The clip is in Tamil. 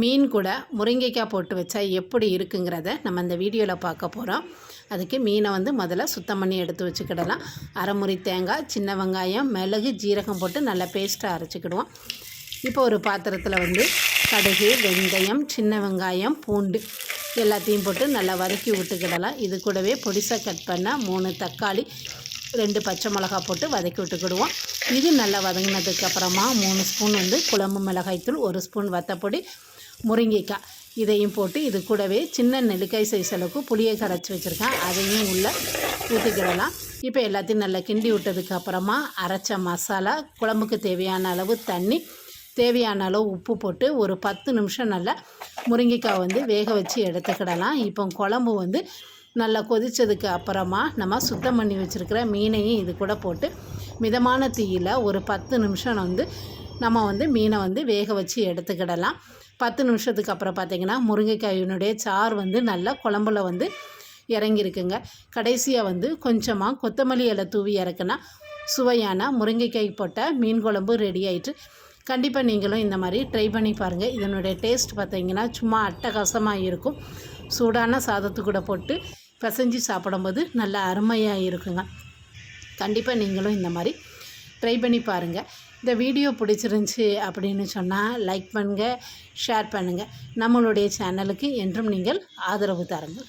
மீன் கூட முருங்கைக்காய் போட்டு வச்சா எப்படி இருக்குங்கிறத நம்ம இந்த வீடியோவில் பார்க்க போகிறோம் அதுக்கு மீனை வந்து முதல்ல சுத்தம் பண்ணி எடுத்து வச்சுக்கிடலாம். அரைமுறி தேங்காய் சின்ன வெங்காயம் மிளகு ஜீரகம் போட்டு நல்லா பேஸ்ட்டாக அரைச்சிக்கிடுவோம். இப்போ ஒரு பாத்திரத்தில் வந்து கடுகு வெந்தயம் சின்ன வெங்காயம் பூண்டு எல்லாத்தையும் போட்டு நல்லா வதக்கி விட்டுக்கிடலாம். இது கூடவே பொடிசாக கட் பண்ணால் மூணு தக்காளி ரெண்டு பச்சை மிளகா போட்டு வதக்கி விட்டுக்கிடுவோம். இது நல்லா வதங்கினதுக்கப்புறமா மூணு ஸ்பூன் வந்து குழம்பு மிளகாய்த்தூள் ஒரு ஸ்பூன் வத்தப்பொடி முருங்கைக்காய். இதையும் போட்டு இது கூடவே சின்ன நெல்லிக்காய் சைஸ் அளவுக்கு புளியை கரைச்சி வச்சுருக்கேன். அதையும் உள்ளே ஊற்றிக்கிடலாம் இப்போ எல்லாத்தையும் நல்லா கிண்டி விட்டதுக்கு அப்புறமா அரைச்ச மசாலா குழம்புக்கு தேவையான அளவு தண்ணி தேவையான அளவு உப்பு போட்டு ஒரு பத்து நிமிஷம் நல்லா முருங்கைக்காய் வந்து வேக வச்சு எடுத்துக்கிடலாம். இப்போ குழம்பு வந்து நல்லா கொதித்ததுக்கு அப்புறமா நம்ம சுத்தம் பண்ணி வச்சுருக்கிற மீனையும் இது கூட போட்டு மிதமான தீயில் ஒரு பத்து நிமிஷம் வந்து நம்ம வந்து மீனை வந்து வேக வச்சு எடுத்துக்கிடலாம். பத்து நிமிஷத்துக்கு அப்புறம் பார்த்திங்கன்னா முருங்கைக்காயினுடைய சாறு வந்து நல்லா குழம்புல வந்து இறங்கியிருக்குங்க. கடைசியாக வந்து கொஞ்சமாக கொத்தமல்லி இலை தூவி இறக்குனா சுவையான முருங்கைக்காய் போட்ட மீன் குழம்பு ரெடி ஆயிட்டு கண்டிப்பாக நீங்களும் இந்த மாதிரி ட்ரை பண்ணி பாருங்கள் இதனுடைய டேஸ்ட் பார்த்தீங்கன்னா சும்மா அட்டகாசமாக இருக்கும். சூடான சாதத்து கூட போட்டு பிசைஞ்சு சாப்பிடும்போது நல்லா அருமையாக இருக்குங்க. கண்டிப்பாக நீங்களும் இந்த மாதிரி ட்ரை பண்ணி பாருங்கள் இந்த வீடியோ பிடிச்சிருந்துச்சி அப்படின்னு சொன்னால் லைக் பண்ணுங்கள் ஷேர் பண்ணுங்கள் நம்மளுடைய சேனலுக்கு என்றும் நீங்கள் ஆதரவு தாருங்கள்.